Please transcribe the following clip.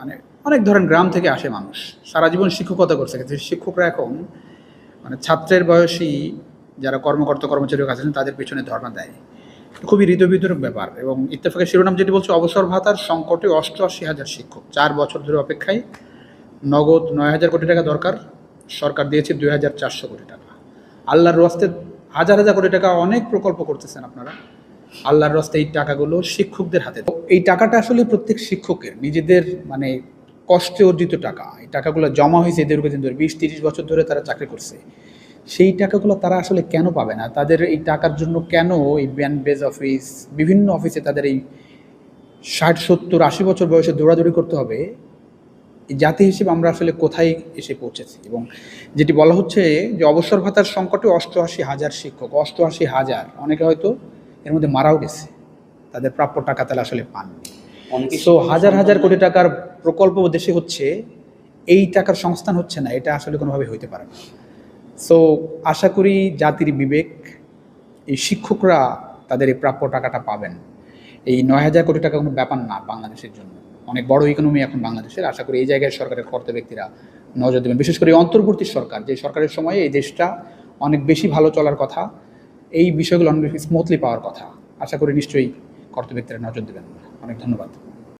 মানে অনেক ধরেন গ্রাম থেকে আসে মানুষ। সারা জীবন শিক্ষকতা করছে। কিন্তু শিক্ষকরা এখন মানে ছাত্রের বয়সী যারা কর্মকর্তা, কর্মচারী আছেন, তাদের পিছনে ধর্ণা দেয়। খুবই হৃদয়বিদরক ব্যাপার এবং ইত্তেফাকের শিরোনাম যেটি বলছে, অবসর ভাতার সংকটে অষ্টআশি হাজার শিক্ষক। চার বছর ধরে অপেক্ষায় নগদ নয় হাজার কোটি টাকা দরকার। সরকার দিয়েছে দুই হাজার চারশো কোটি টাকা। আল্লাহর রস্তে হাজার হাজার কোটি টাকা অনেক প্রকল্প করতেছেন আপনারা। আল্লাহর রস্তে এই টাকাগুলো শিক্ষকদের হাতে। এই টাকাটা আসলে প্রত্যেক শিক্ষকের, নিজেদের মানে কষ্টে অর্জিত টাকা। এই টাকাগুলো জমা হয়েছে দীর্ঘদিন ধরে, বিশ, তিরিশ বছর ধরে তারা চাকরি করছে। সেই টাকাগুলো তারা আসলে কেন পাবে না? তাদের এই টাকার জন্য কেন এই ব্যান বেজ অফিস, বিভিন্ন অফিসে তাদের এই ষাট, সত্তর, আশি বছর বয়সে দৌড়াদৌড়ি করতে হবে? জাতি হিসেবে আমরা আসলে কোথায় এসে পৌঁছেছি? এবং যেটি বলা হচ্ছে যে অবসর ভাতার সংকটে অষ্টআশি হাজার শিক্ষক, অষ্টআশি হাজার। অনেকে হয়তো এর মধ্যে মারাও গেছে। তাদের প্রাপ্য টাকা তারা আসলে পাননি। সো হাজার হাজার কোটি টাকার প্রকল্প দেশে হচ্ছে এই টাকার সংস্থান হচ্ছে না এটা আসলে কোনোভাবে হইতে পারে না। সো আশা করি জাতির বিবেক এই শিক্ষকরা তাদের এই প্রাপ্য টাকাটা পাবেন। এই নয় হাজার কোটি টাকা কোনো ব্যাপার না বাংলাদেশের জন্য। অনেক বড় ইকোনমি এখন বাংলাদেশের। আশা করি এই জায়গায় সরকারের কর্তা ব্যক্তিরা নজর দেবেন। বিশেষ করে অন্তর্বর্তী সরকার যে সরকারের সময়ে এই দেশটা অনেক বেশি ভালো চলার কথা এই বিষয়গুলো অনেক স্মুথলি পাওয়ার কথা। আশা করি নিশ্চয়ই কর্তব্যের ব্যক্তিরা নজর দেবেন। অনেক ধন্যবাদ।